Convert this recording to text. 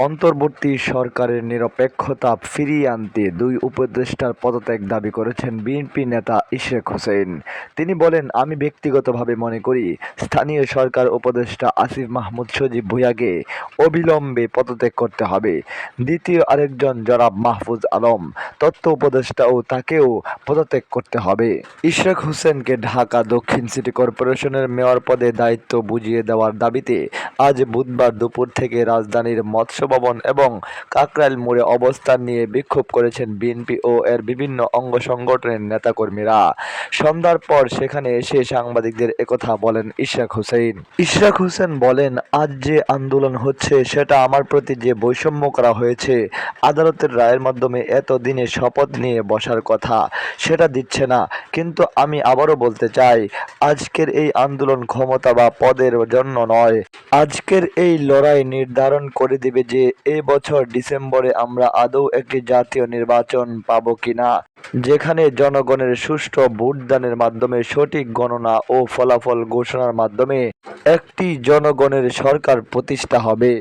অন্তর্বর্তী সরকারের নিরপেক্ষতা ফিরিয়ে আনতে দুই উপদেষ্টার পদত্যাগ দাবি করেছেন বিএনপি নেতা ইশরাক হোসেন। তিনি বলেন, আমি ব্যক্তিগতভাবে মনে করি, স্থানীয় সরকার উপদেষ্টা আসিফ মাহমুদ সজীব ভুঁইয়াকে অবিলম্বে পদত্যাগ করতে হবে। দ্বিতীয় আরেকজন জনাব মাহফুজ আলম, তত্ত্ব উপদেষ্টা ও তাকেও পদত্যাগ করতে হবে। ইশরাক হোসেনকে ঢাকা দক্ষিণ সিটি কর্পোরেশনের মেয়র পদে দায়িত্ব বুঝিয়ে দেওয়ার দাবিতে আজ বুধবার দুপুর থেকে রাজধানীর মৎস্য ভবন এবং কাকরাইল মোড়ে অবস্থান নিয়ে বিক্ষোভ করেছেন বিএনপি ও এর বিভিন্ন অঙ্গ সংগঠনের নেতাকর্মীরা। সন্ধ্যার পর সেখানে এসে সাংবাদিকদের একথা বলেন ইশরাক হোসেন। ইশরাক হোসেন বলেন, আজ যে আন্দোলন হচ্ছে, সেটা আমার প্রতি যে বৈষম্য করা হয়েছে, আদালতের রায়ের মাধ্যমে এত দিনে শপথ নিয়ে বসার কথা, সেটা দিচ্ছে না। কিন্তু আমি আবারও বলতে চাই, আজকের এই আন্দোলন ক্ষমতা বা পদের জন্য নয়। আজকের এই লড়াই নির্ধারণ করে দিবে যে এ বছর ডিসেম্বরে আমরা আদৌ একটি জাতীয় নির্বাচন পাব কিনা, যেখানে জনগণের সুষ্ঠু ভোটদানের মাধ্যমে সঠিক গণনা ও ফলাফল ঘোষণার মাধ্যমে একটি জনগণের সরকার প্রতিষ্ঠা হবে।